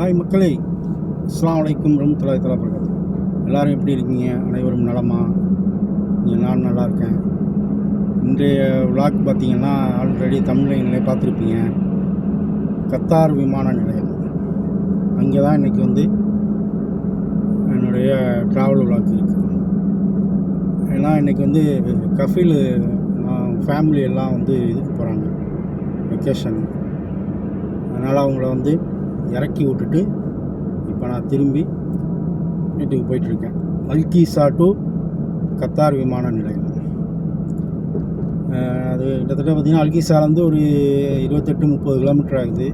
Hi மக்களே அஸ்ஸலாமு அலைக்கும் ரஹ்மத்துல்லாஹி தஆலா பரகாத்து எப்படி இருக்கீங்க? அனைவரும் நலமா? இங்கே நான் நல்லா இருக்கேன். இன்றைய விளாக் பார்த்தீங்கன்னா ஆல்ரெடி தமிழ்நிலையை பார்த்துருப்பீங்க. கத்தார் விமான நிலையம். அங்கே தான் இன்றைக்கி வந்து என்னுடைய ட்ராவல் விளாக் இருக்குது ஏன்னா இன்றைக்கி வந்து கஃபீல் ஃபேமிலி எல்லாம் வந்து இதுக்கு போகிறாங்க வெக்கேஷன் அதனால் அவங்கள வந்து இறக்கி விட்டுட்டு இப்போ நான் திரும்பி வீட்டுக்கு போயிட்டுருக்கேன். அல்கீசா டு கத்தார் விமான நிலையம். அது கிட்டத்தட்ட பார்த்திங்கன்னா அல்கிசாலேருந்து ஒரு இருபத்தெட்டு முப்பது கிலோமீட்டர் ஆகுது.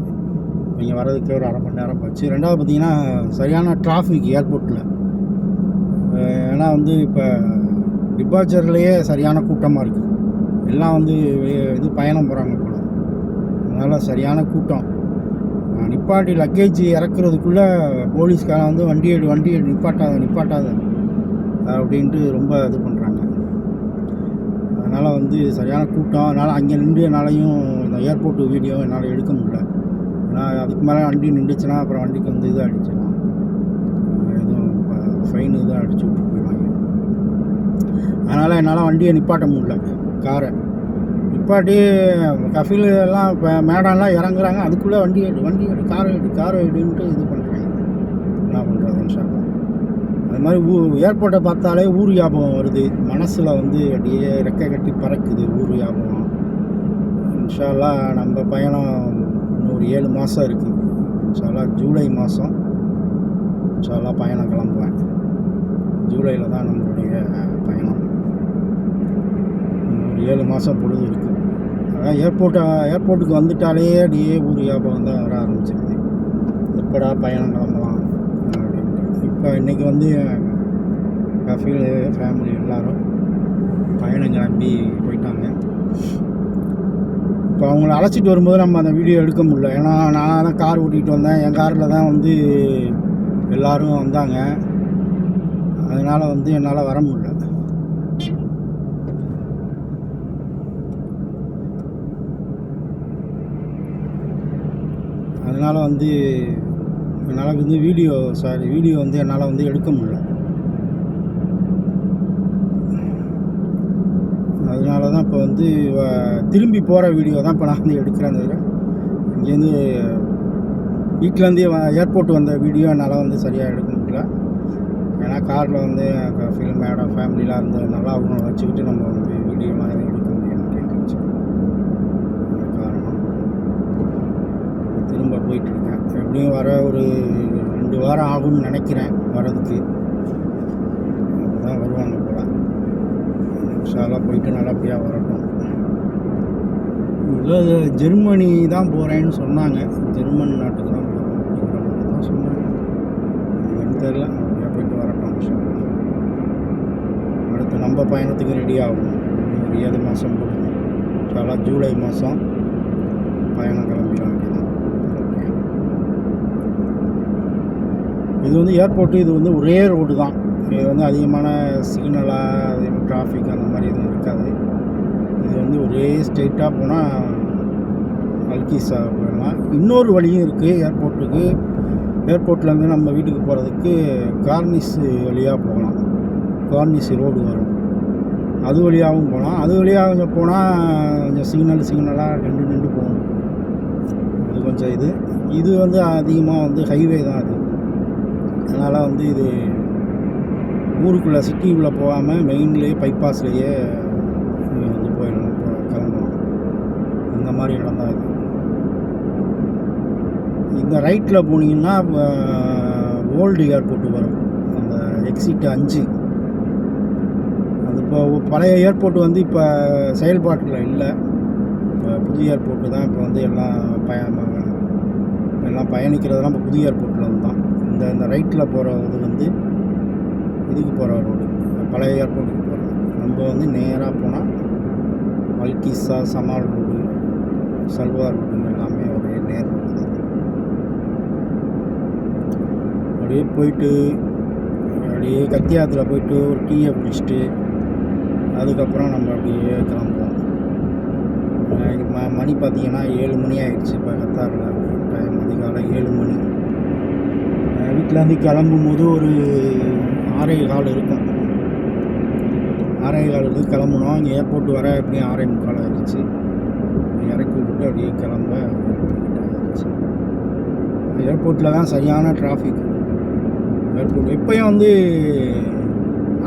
இங்கே வர்றதுக்கு ஒரு அரை மணி நேரம் போச்சு. ரெண்டாவது பார்த்திங்கன்னா சரியான டிராஃபிக் ஏர்போர்ட்டில் ஏன்னா வந்து இப்போ டிபார்ச்சர்லேயே சரியான கூட்டமாக இருக்குது எல்லாம் வந்து இது பயணம் போகிறாங்க போல். அதனால் சரியான கூட்டம். நிப்பாட்டி லக்கேஜ் இறக்குறதுக்குள்ளே போலீஸ்காரன் வந்து வண்டி எடு வண்டி எடு நிப்பாட்டாத நிப்பாட்டாத அப்படின்ட்டு ரொம்ப இது பண்ணுறாங்க அதனால் வந்து சரியான கூட்டம் அதனால் அங்கே நின்று என்னாலையும் இந்த ஏர்போர்ட் வீடியோ என்னால் எடுக்க முடியல. ஏன்னா அதுக்கு மேலே வண்டி நின்றுச்சுன்னா அப்புறம் வண்டிக்கு வந்து இது அடிச்சிடலாம் எதுவும் இப்போ ஃபைன் இதாக அடிச்சு விட்டு போயிடுவாங்க. அதனால் என்னால் வண்டியை நிப்பாட்ட முடியல. காரை. நிப்பாட்டி கஃபில் எல்லாம் இப்போ மேடம்லாம் இறங்குறாங்க. அதுக்குள்ளே வண்டி எடு வண்டி எடு காரை எடு காரை எடுன்ட்டு இது பண்ணுறாங்க என்ன பண்ணுறது இன்ஷால்லா அது மாதிரி ஊ ஏர்போர்ட்டை பார்த்தாலே ஊர் ஞாபகம் வருது. மனசில் வந்து அப்படியே ரெக்கை கட்டி பறக்குது ஊர் ஞாபகம். இன்ஷால்லா நம்ம பயணம் இன்னும் ஒரு ஏழு மாதம் இருக்குது இன்ஷால்லா ஜூலை மாதம் இன்ஷால்லா பயணம் கிளம்புவேன். ஜூலையில் தான் நம்மளுடைய பயணம். இன்னும் ஒரு ஏழு மாதம் பொழுது இருக்குது அதான் ஏர்போர்ட்டை ஏர்போர்ட்டுக்கு வந்துட்டாலே அப்படியே ஊர் வியாபாரம் தான் வர ஆரம்பிச்சிருது. எப்படா பயணம் கிளம்பலாம் அப்படின்ட்டு. இப்போ இன்றைக்கி வந்து கஃபீல் ஃபேமிலி எல்லோரும் பயணம் கிளம்பி போயிட்டாங்க. இப்போ அவங்கள அழைச்சிட்டு வரும்போது நம்ம அந்த வீடியோ எடுக்க முடியல. ஏன்னா நான் தான் கார் ஓட்டிகிட்டு வந்தேன். என் காரில் தான் வந்து எல்லோரும் வந்தாங்க. அதனால் வந்து என்னால் வர முடியல. அதனால் வந்து என்னால் வந்து வீடியோ சாரி வீடியோ வந்து என்னால் வந்து எடுக்க முடியல. அதனால தான் இப்போ வந்து திரும்பி போகிற வீடியோ தான் இப்போ நான் வந்து எடுக்கிறேன் தவிர இங்கேருந்து வீட்டிலேருந்தே ஏர்போர்ட் வந்த வீடியோ என்னால் வந்து சரியாக எடுக்க முடியல. ஏன்னா காரில் வந்து ஃபிலிம் மேடம் ஃபேமிலிலாம் இருந்ததுனால அவங்கள வச்சுக்கிட்டு நம்ம வந்து வீடியோலாம் எடுக்கணும் எடுக்க முடிய மாட்டேங்குச்சு அது காரணம் இப்போ திரும்ப போயிட்டுருக்கேன் எப்படியும் வர ஒரு ரெண்டு வாரம் ஆகும்னு நினைக்கிறேன் வரதுக்கு அப்போ தான் வருவாங்க போல். விஷாலாக போயிட்டு நல்லபடியாக வரட்டும். இல்லை ஜெர்மனி தான் போகிறேன்னு சொன்னாங்க. ஜெர்மன் நாட்டுக்கு தான் போகிறோம் அப்படிங்கிற மாதிரி தான் சொன்னாங்க. எனக்கு தெரில அப்படியே போயிட்டு வரட்டும் இன்ஷால்லா அடுத்து நம்ம பயணத்துக்கு ரெடி ஆகும். ஒரு ஏழு மாதம் போடுங்க இன்ஷால்லா ஜூலை மாதம் பயணம் கிளம்பிட வேண்டியதான் இது வந்து ஏர்போர்ட்டு இது வந்து ஒரே ரோடு தான். இது வந்து அதிகமான சிக்னலாக அதே மாதிரி டிராஃபிக் அந்த மாதிரி எதுவும் இருக்காது. இது வந்து ஒரே ஸ்ட்ரெயிட்டாக போனால் அல்கிசா போயிடலாம். இன்னொரு வழியும் இருக்குது ஏர்போர்ட்டுக்கு. ஏர்போர்ட்லேருந்து நம்ம வீட்டுக்கு போகிறதுக்கு கார்னிஸ் வழியாக போகலாம். கார்னிஸ் ரோடு வரும். அது வழியாகவும் போகலாம். அது வழியாக கொஞ்சம் போனால் கொஞ்சம் சிக்னல் சிக்னலாக நின்று நின்று போகணும் அது கொஞ்சம் இது. இது வந்து அதிகமாக வந்து ஹைவே தான் அது. அதனால் வந்து இது ஊருக்குள்ளே சிட்டிக்குள்ளே போகாமல் மெயின்லேயே பைபாஸ்லேயே இங்கே வந்து போயிடணும் இப்போ கிளம்பணும். இந்த மாதிரி இடம் தான் இது. இந்த ரைட்டில் போனீங்கன்னா ஓல்டு ஏர்போர்ட்டு வரும். அந்த எக்ஸிட் அஞ்சு. அது இப்போ பழைய ஏர்போர்ட் வந்து இப்போ செயல்பாட்டில் இல்லை. இப்போ புது ஏர்போர்ட்டு தான். இப்போ வந்து எல்லாம் பய எல்லாம் பயணிக்கிறதெல்லாம் இப்போ புது ஏர்போர்ட்டில் வந்து தான். இந்த இந்த ரைட்டில் போகிறது வந்து இதுக்கு போகிற ரோடு. பழைய ஏர்போர்ட்டுக்கு போகிறது நம்ம வந்து நேராக போனால் Al Khisa Shamal road Salwa road எல்லாமே ஒரே நேர் ரோடு தான். அப்படியே போயிட்டு அப்படியே கத்தியாத்துல போயிட்டு ஒரு டீயை குடிச்சிட்டு அதுக்கப்புறம் நம்ம அப்படியே கிளம்புவோம். ம மணி பார்த்தீங்கன்னா ஏழு மணி ஆகிடுச்சு இப்போ கத்தாரில் டைம் அதிகாலை ஏழு மணி. வீட்டிலேருந்து கிளம்பும்போது ஒரு ஆறே கால் இருக்கும். ஆறே காலுக்கு கிளம்புனோம் இங்கே ஏர்போர்ட் வர எப்படியும் ஆறே முக்கால் ஆகிடுச்சு இறக்கி விட்டுட்டு அப்படியே கிளம்ப ஆயிடுச்சு ஏர்போர்ட்டில் தான் சரியான டிராஃபிக் ஏர்போர்ட் இப்போயும் வந்து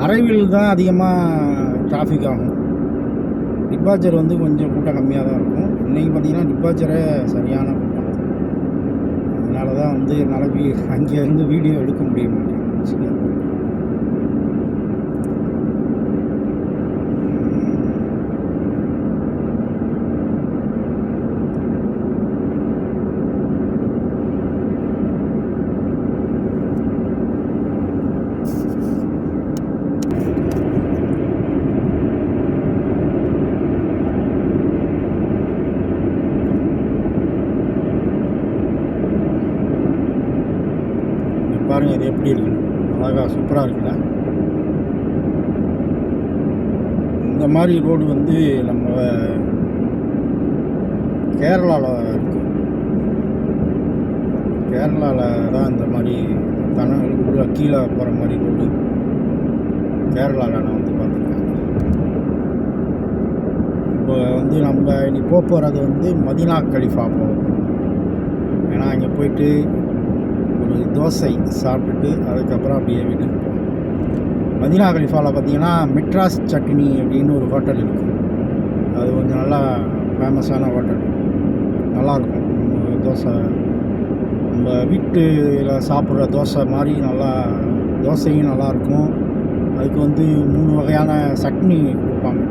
அரைவில் தான் அதிகமாக டிராஃபிக் ஆகும். டிபார்ச்சர் வந்து கொஞ்சம் கூட்டம் கம்மியாக தான் இருக்கும். இன்றைக்கி பார்த்திங்கன்னா டிபாச்சரை சரியான அதனால தான் வந்து என்னால் வீ அங்கேருந்து வீடியோ எடுக்க முடிய மாட்டேங்குது. பாருங்கள் இது எப்படி இருக்கு அழகா சூப்பராக இருக்குல்ல? இந்த மாதிரி ரோடு வந்து நம்ம கேரளாவில் இருக்கு. கேரளாவில் தான் இந்த மாதிரி தன உள்ள கீழே போகிற மாதிரி ரோடு கேரளாவில் நான் வந்து பார்த்துருக்கேன். இப்போ வந்து நம்ம இனி போக போகிறது வந்து மதினா கலிஃபா போகிறோம் ஏன்னா அங்கே போயிட்டு தோசை சாப்பிட்டுட்டு அதுக்கப்புறம் அப்படியே வீட்டுக்கு போகணும். மதினா கலிஃபாவில் பார்த்தீங்கன்னா மெட்ராஸ் சட்னி அப்படின்னு ஒரு ஹோட்டல் இருக்குது அது கொஞ்சம் நல்லா ஃபேமஸான ஹோட்டல். நல்லாயிருக்கும் தோசை நம்ம வீட்டில் சாப்பிட்ற தோசை மாதிரி நல்லா தோசையும் நல்லாயிருக்கும் அதுக்கு வந்து மூணு வகையான சட்னி கொடுப்பாங்க.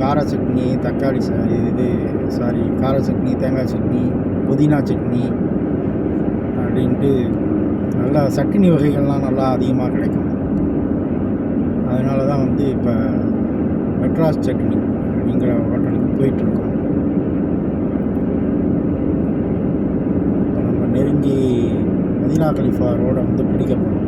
கார சட்னி தக்காளி ச இது சாரி கார சட்னி தேங்காய் சட்னி புதினா சட்னி அப்படின்ட்டு நல்லா சட்னி வகைகள்லாம் நல்லா அதிகமாக கிடைக்கும். அதனால தான் வந்து இப்போ மெட்ராஸ் சட்னி அப்படிங்கிற ஹோட்டலுக்கு போயிட்டுருக்கோம். இப்போ நம்ம நெருங்கி மதினா கலிஃபா ரோடை வந்து பிடிக்க போகிறோம்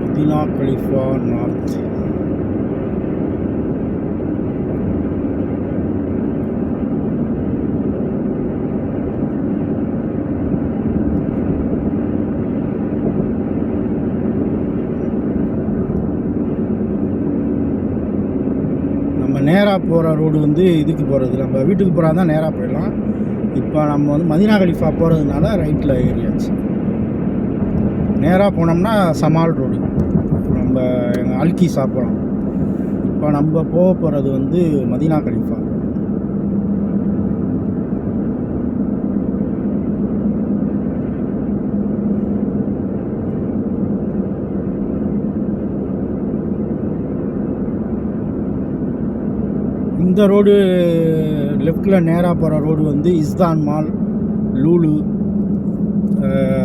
மதினா கலிஃபா நார்த் நம்ம நேராக போகிற ரோடு வந்து இதுக்கு போகிறது நம்ம வீட்டுக்கு போகிறா தான் நேராக போயிடலாம். இப்போ நம்ம வந்து மதினா கலிஃபா போகிறதுனால ரைட்டில் ஏறியாச்சு நேராக போனோம்னா சமால் ரோடு நம்ம எங்கள் அல்கி சாப்பிட்றோம் இப்போ நம்ம போக போகிறது வந்து மதினா கலிஃபா. இந்த ரோடு லெஃப்டில் நேராக போகிற ரோடு வந்து இஸ்தான் மால் லூலு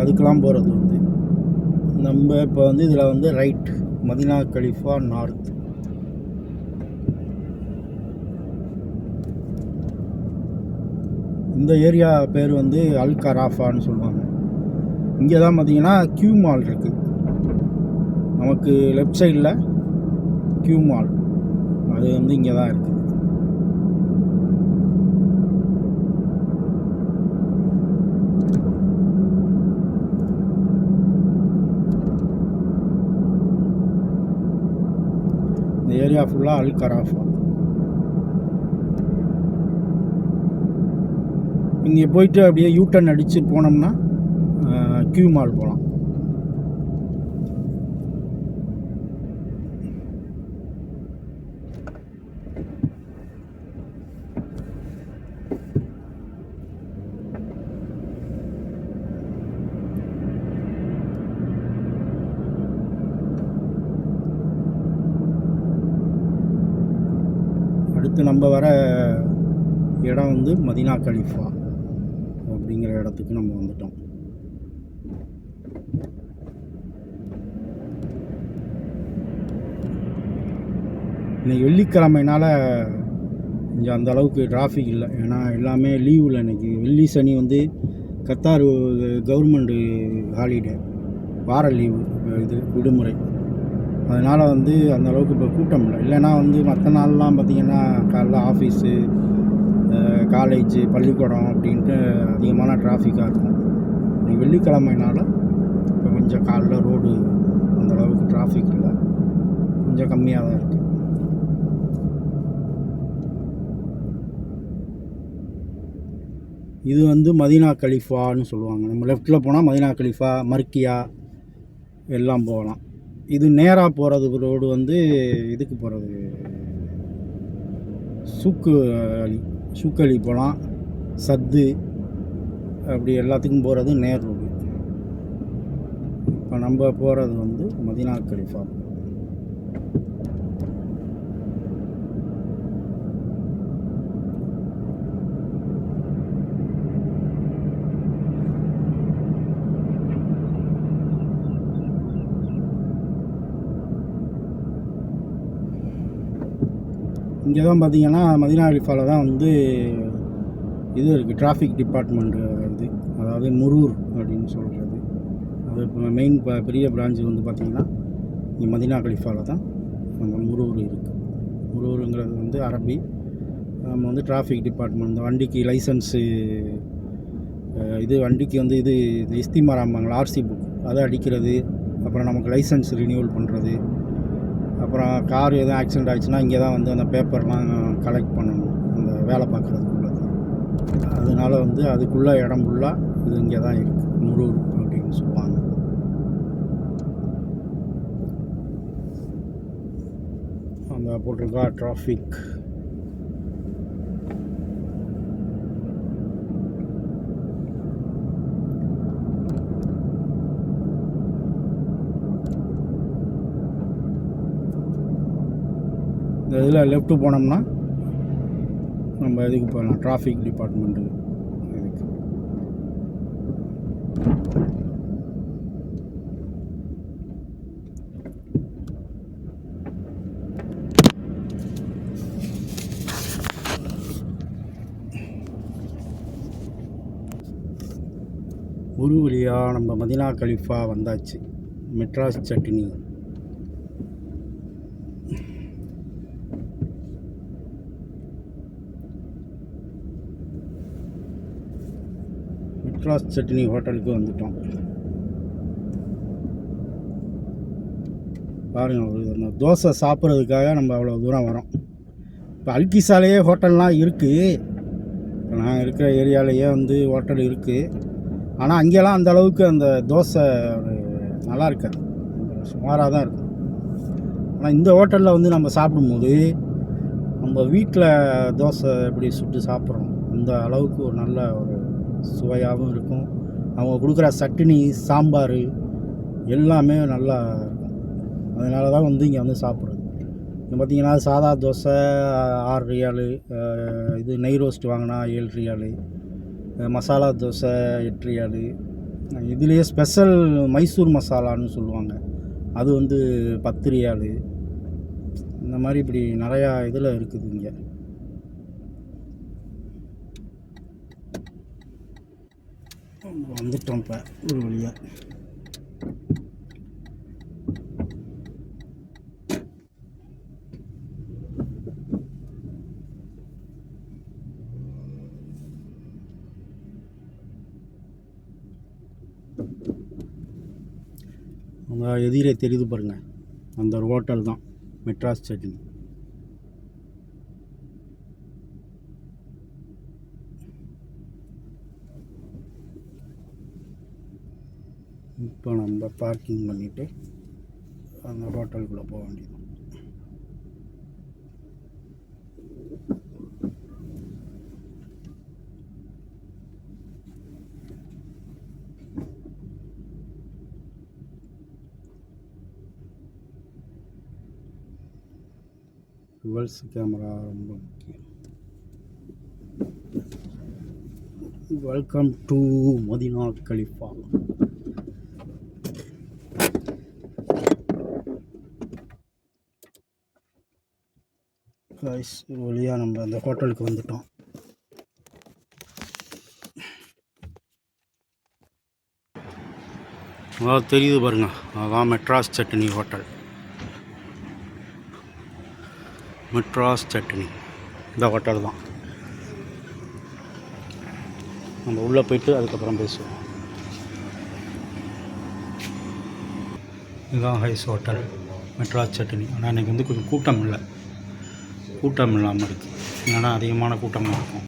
அதுக்கெலாம் அதுக்கெல்லாம் போகிறது வந்து. நம்ம இப்போ வந்து இதில் வந்து ரைட் மதினா கலிஃபா நார்த் இந்த ஏரியா பேர் வந்து அல் கராஃபான்னு சொல்லுவாங்க. இங்கே தான் பார்த்தீங்கன்னா கியூ மால் இருக்குது நமக்கு லெஃப்ட் சைடில் கியூ மால் அது வந்து இங்கே தான் இருக்குது இந்த ஏரியா ஃபுல்லாக அல் கராஃபா இங்கே போயிட்டு அப்படியே யூட்டன் அடித்து போனோம்னா கியூ மால் போகலாம் அடுத்து நம்ம வர இடம் வந்து மதினா கலிஃபா அப்படிங்கிற இடத்துக்கு நம்ம வந்துட்டோம். இன்னைக்கு வெள்ளிக்கிழமைனால இங்கே அந்த அளவுக்கு டிராஃபிக் இல்லை. ஏன்னா எல்லாமே லீவில் இன்றைக்கி வெள்ளி சனி வந்து கத்தார் கவர்மெண்ட்டு ஹாலிடே வார லீவு இது விடுமுறை. அதனால் வந்து அந்த அளவுக்கு இப்போ கூட்டம் இல்லை. இல்லைன்னா வந்து மற்ற நாள்லாம் பார்த்திங்கன்னா காலைல ஆஃபீஸு காலேஜு பள்ளிக்கூடம் அப்படின்ட்டு அதிகமான டிராஃபிக்காக இருக்கும். இன்னைக்கு வெள்ளிக்கிழமைனால இப்போ கொஞ்சம் காலைல ரோடு அந்தளவுக்கு டிராஃபிக் இல்லை. கொஞ்சம் கம்மியாக தான் இருக்குது இது வந்து மதினா கலிஃபான்னு சொல்லுவாங்க. நம்ம லெஃப்ட்டில் போனால் மதினா கலிஃபா மர்க்கியா எல்லாம் போகலாம். இது நேராக போகிறது ரோடு வந்து இதுக்கு போகிறது சூக்கு அலி சூக்கலி போகலாம் சத்து அப்படி எல்லாத்துக்கும் போகிறது நேர் ரோடு. இப்போ நம்ம போகிறது வந்து மதினா கலிஃபா. இங்கே தான் பார்த்தீங்கன்னா மதினா அலிஃபாவில் தான் வந்து இது இருக்குது டிராஃபிக் டிபார்ட்மெண்ட்டு இது அதாவது முரூர் அப்படின்னு சொல்கிறது அது இப்போ மெயின் ப பெரிய பிரான்ச்சு வந்து பார்த்திங்கன்னா இங்கே மதினா கலிஃபாவில் தான் அந்த முரூர் இருக்குது முரூருங்கிறது வந்து அரபி. நம்ம வந்து டிராஃபிக் டிபார்ட்மெண்ட் இந்த வண்டிக்கு லைசன்ஸு இது வண்டிக்கு வந்து இது இது இஸ்திமாராம்பாங்களா ஆர்சி புக் அதை அடிக்கிறது அப்புறம் நமக்கு லைசன்ஸ் ரினியூவல் பண்ணுறது அப்புறம் கார் எதுவும் ஆக்சிடென்ட் ஆச்சுன்னா இங்கே தான் வந்து அந்த பேப்பர்லாம் கலெக்ட் பண்ணணும். அந்த வேலை பார்க்குறதுக்குள்ளது அதனால வந்து அதுக்குள்ளே இடம் ஃபுல்லாக இது இங்கே தான் இருக்குது முரூர் அப்படின்னு சொல்லுவாங்க. அந்த போட்டிருக்கா டிராஃபிக் இந்த இதில் லெஃப்ட்டு போனோம்னா நம்ம இதுக்கு போகலாம் டிராஃபிக் டிபார்ட்மெண்ட்டு இதுக்கு ஒரு வழியாக நம்ம மதினா கலிஃபா வந்தாச்சு. மெட்ராஸ் சட்னி மெட்ராஸ் சட்னி ஹோட்டலுக்கு வந்துட்டோம். பாருங்கள் அந்த தோசை சாப்பிட்றதுக்காக நம்ம அவ்வளோ தூரம் வரோம். இப்போ அல்கிசாலேயே ஹோட்டல்லாம் இருக்குது இப்போ நான் இருக்கிற ஏரியாலேயே வந்து ஹோட்டல் இருக்குது ஆனால் அங்கெல்லாம் அந்த அளவுக்கு அந்த தோசை ஒரு நல்லா இருக்காது. சுமாராக தான் இருக்கும். ஆனால் இந்த ஹோட்டலில் வந்து நம்ம சாப்பிடும்போது நம்ம வீட்டில் தோசை எப்படி சுட்டு சாப்பிட்றோம்? அந்த அளவுக்கு ஒரு நல்ல ஒரு சுவையாகவும் இருக்கும். அவங்க கொடுக்குற சட்னி சாம்பார் எல்லாமே நல்லா இருக்கும். அதனால தான் வந்து இங்கே வந்து சாப்பிட்றது. இங்கே பார்த்தீங்கன்னா சாதா தோசை ஆறு ரியாலு இது நெய் ரோஸ்ட் வாங்கினா ஏழு ரியாலு மசாலா தோசை எட்டு ரியாலு. இதுலேயே ஸ்பெஷல் மைசூர் மசாலான்னு சொல்லுவாங்க. அது வந்து பத்து ரியாலு. இந்த மாதிரி இப்படி நிறையா இதில் இருக்குது இங்கே. வந்துட்டோம் இப்போ ஒரு வழியாக அங்கே எதிரே தெரியுது பாருங்கள் அந்த ஒரு ஹோட்டல் தான் மெட்ராஸ் சட்னி இப்போ நம்ம பார்க்கிங் பண்ணிவிட்டு அந்த ஹோட்டலுக்குள்ளே போக வேண்டியது. ரிவர்ஸ் கேமரா ரொம்ப முக்கியம். Welcome to Madina Khalifa. Guys ஒரு வழியாக நம்ம அந்த ஹோட்டலுக்கு வந்துட்டோம். அதாவது தெரியுது பாருங்க அதான் மெட்ராஸ் சட்னி ஹோட்டல். மெட்ராஸ் சட்னி இந்த ஹோட்டல் தான். நம்ம உள்ளே போயிட்டு அதுக்கப்புறம் பேசுவோம். இதுதான் ஹைஸ் ஹோட்டல் மெட்ராஸ் சட்னி. ஆனால் இன்றைக்கி வந்து கொஞ்சம் கூட்டம் இல்லை. கூட்டம் இல்லாமல் இருக்குது இல்லைன்னா அதிகமான கூட்டமாக இருக்கும்.